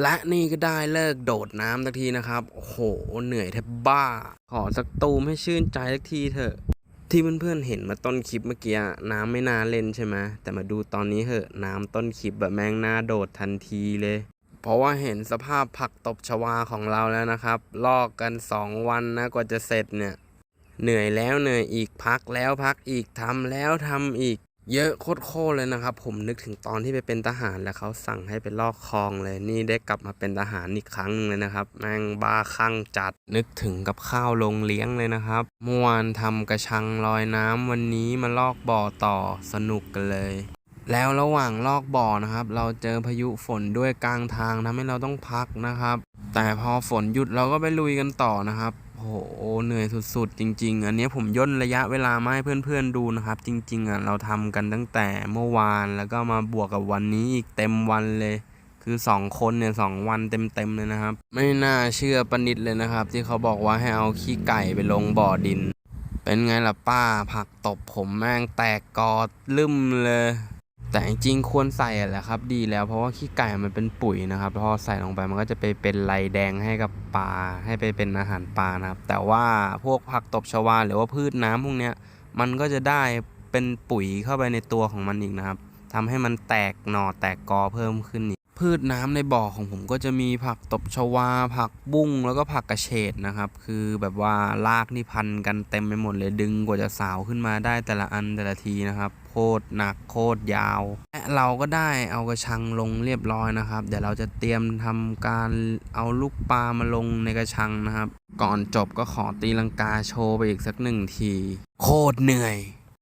และนี่ก็ได้เลิกโดดน้ำสักทีนะครับ โอ้โห เหนื่อยแทบบ้า ขอสักตูมให้ชื่นใจสักทีเถอะ ที่เพื่อนๆเห็นมาต้นคลิปเมื่อกี้น้ำไม่น่าเล่นใช่ไหมแต่มาดูตอนนี้เหอะน้ำต้นคลิปแบบแม่งน่าโดดทันทีเลย เพราะว่าเห็นสภาพผักตบชวาของเราแล้วนะครับ ลอกกัน 2 วันนะกว่าจะเสร็จเนี่ย เหนื่อยแล้วเหนื่อยอีกพักแล้วพักอีกทำแล้วทำอีก เยอะโคตรเลยนะครับ ผมนึกถึงตอนที่ไปเป็นทหารแล้วเขาสั่งให้ไปลอกคลองเลย นี่ได้กลับมาเป็นทหารอีกครั้งหนึงเลยนะครับ แม่งบ้าคลั่งจัดนึกถึงกับข้าวลงเลี้ยงเลยนะครับเมื่อวานทำกระชังลอยน้ำวันนี้มาลอกบ่อต่อสนุกกันเลย แล้วระหว่างลอกบ่อนะครับ เราเจอพายุฝนด้วยกลางทางทำให้เราต้องพักนะครับ แต่พอฝนหยุดเราก็ไปลุยกันต่อนะครับ หเหนื่อยสุดๆ จริง ๆ อันนี้ผมย่นระยะเวลามาให้เพื่อนๆดูนะครับ จริงๆอะเราทำกันตั้งแต่เมื่อวานแล้วก็มาบวกกับวันนี้อีกเต็มวันเลยคือสองคนเนี่ยสองวันเต็มๆเลยนะครับ ไม่น่าเชื่อประนิดเลยนะครับ ที่เขาบอกว่าให้เอาขี้ไก่ไปลงบ่อดิน เป็นไงล่ะป้าผักตบผมแม่งแตกกอดลืมเลย แต่จริงๆควรใส่อะแหละครับดีแล้วเพราะว่าขี้ไก่มันเป็นปุ๋ยนะครับพอใส่ลงไปมันก็จะไปเป็นไรแดงให้กับปลาให้ไปเป็นอาหารปลานะครับ แต่ว่าพวกผักตบชวาหรือว่าพืชน้ำพวกเนี้ยมันก็จะได้เป็นปุ๋ยเข้าไปในตัวของมันอีกนะครับทำให้มันแตกหน่อแตกกอเพิ่มขึ้นอีก พืชน้ำในบ่อของผมก็จะมีผักตบชวา ผักบุ้งแล้วก็ผักกระเฉดนะครับ คือแบบว่ารากนี่พันกันเต็มไปหมดเลยดึงกว่าจะสาวขึ้นมาได้แต่ละอันแต่ละทีนะครับโคตรหนักโคตรยาวและเราก็ได้เอากระชังลงเรียบร้อยนะครับ เดี๋ยวเราจะเตรียมทำการเอาลูกปลามาลงในกระชังนะครับ ก่อนจบก็ขอตีลังกาโชว์ไปอีกสักหนึ่งที โคตรเหนื่อย